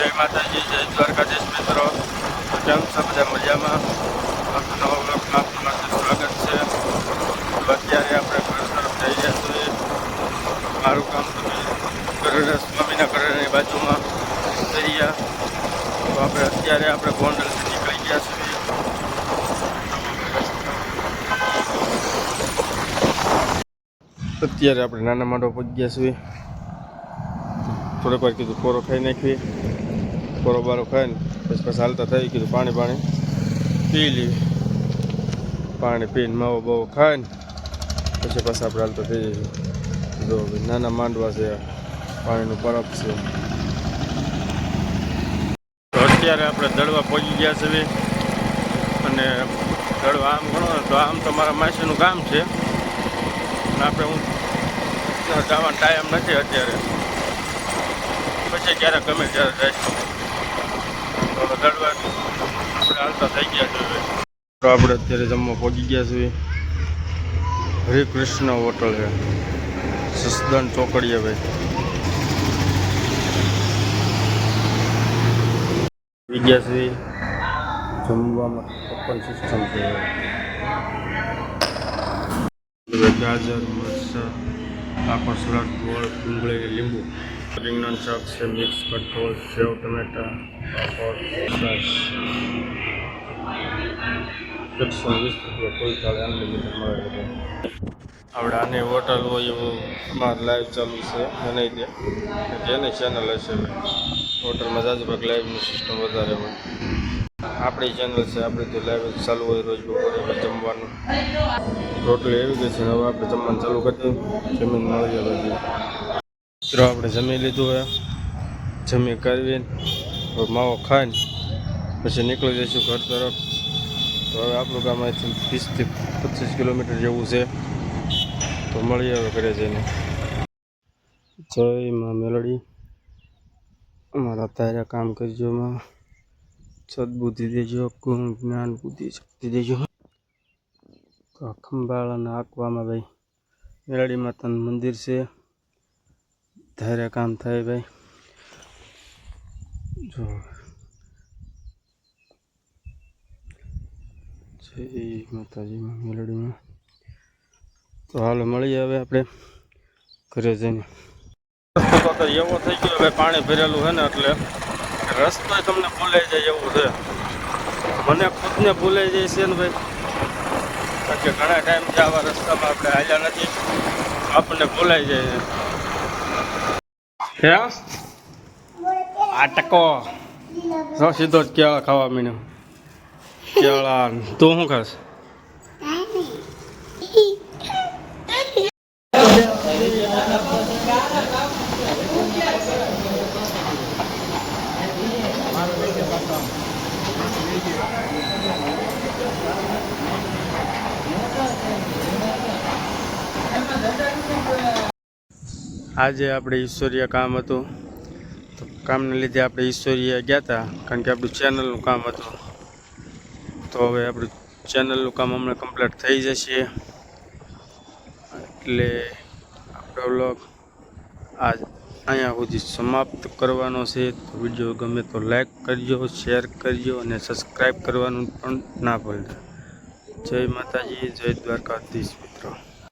જય માતાજી, જય દ્વારકાધીશ મિત્રો. કેમ છો બધા મજામાં? નવા આપનું સ્વાગત છે. અત્યારે આપણે ઘર તરફ જઈ રહ્યા છીએ. મારું કામ તમે સ્વામીના ઘરની બાજુમાં દરિયા તો આપણે અત્યારે આપણે ગોંડલથી નીકળી ગયા છીએ. અત્યારે આપણે નાના માંડો પહોંચ ગયા છીએ. થોડીક વાર કીધું કોરો ખાઈ નાખીએ. કોરો બારો ખાઈને પછી પછી હાલતા થઈ ગયું પાણી પાણી. પી લઈએ. પાણી પીને માવો બાવો ખાઈને પછી પાછા આપણે હાલતા થઈ જઈશું નાના માંડવા છે પાણીનું બરફ છે. તો અત્યારે આપણે દળવા પહોંચી ગયા છીએ અને દળવા આમ ગણો તો આમ તો મારા માસીનું કામ છે. આપણે હું જવાનો ટાઈમ નથી અત્યારે. પછી ક્યારેક ગમે ત્યારે જઈશું તો આપણે અત્યારે જમવા પહોંચી ગયા છીએ. હરે કૃષ્ણ હોટલ છે. સસદન ચોકડીએ ભાઈ ગયા છીએ. જમવામાં ઓપન સિસ્ટમ છે. ગાજર, મરચા આખો સલાડ, ગોળ, ડુંગળી લીંબુ. રીંગણ, શાક છે, મિક્સ કઠોળ સેવ ટમેટા એકસો વીસ કોઈ ચાલે આપણે આની હોટલ હોય એવું અમારે લાઈવ ચાલુ છે બનાવી દે. જેની ચેનલ હશે હોટલમાં જાજુ ભાગ લાઈવની સિસ્ટમ વધારે હોય. આપણી ચેનલ છે, આપણે તો લાઈવ ચાલુ હોય રોજ બપોરે જમવાનું. રોટલી એવી ગઈ છે, હવે આપણે જમવાનું ચાલુ કરી દઈએ. જમીન મળી બધી મિત્રો, આપણે જમી લીધું હોય જમી કરવી હવે માવો ખાઈને પછી નીકળી જઈશું ઘર તરફ. તો હવે આપણું ગામ અહીંથી ત્રીસથી પચીસ કિલોમીટર જેવું છે. તો મળીએ હવે ઘરે જઈને. જય માં મેલડી. અમારા તારા કામ કરજો માં. સદબુદ્ધિ દેજો, ગુણ, જ્ઞાન, બુદ્ધિ, શક્તિ દેજો. તો ખંભાળાના આંકવામાં ભાઈ મેલડી માતાનું મંદિર છે. ધારે કામ થાય ભાઈ. જો. જય માતાજીમાં મેલડીમાં તો હાલ મળીએ હવે આપણે ઘરે જઈને. રસ્તો તો એવો થઈ ગયો, હવે પાણી ભરેલું છે ને એટલે રસ્તો તમને ભૂલાઈ જાય એવું છે. મને ખુદને ભૂલાઈ જાય છે ને ભાઈ. કારણ કે ઘણા ટાઈમથી આવા રસ્તામાં આપણે હાલ્યા નથી. આપણને ભૂલાઈ જાય હે? આ ટકો. કેળા ખાવા મીને. કેળા તું શું ખાસ? આજે આપણે ઈશ્વરીય કામ હતું. તો કામને લીધે આપણે ઈશ્વરીય ગયા હતા કારણ કે આપણું ચેનલનું કામ હતું. તો હવે આપણું ચેનલનું કામ હમણાં કમ્પ્લીટ થઈ જશે. એટલે આપણો વ્લોગ આજ અહીંયા સુધી સમાપ્ત કરવાનો છે. તો વીડિયો ગમે તો લાઈક કરજો, શેર કરજો અને સબસ્ક્રાઈબ કરવાનું પણ ના ભૂલતા. જય માતાજી, જય દ્વારકાધીશ.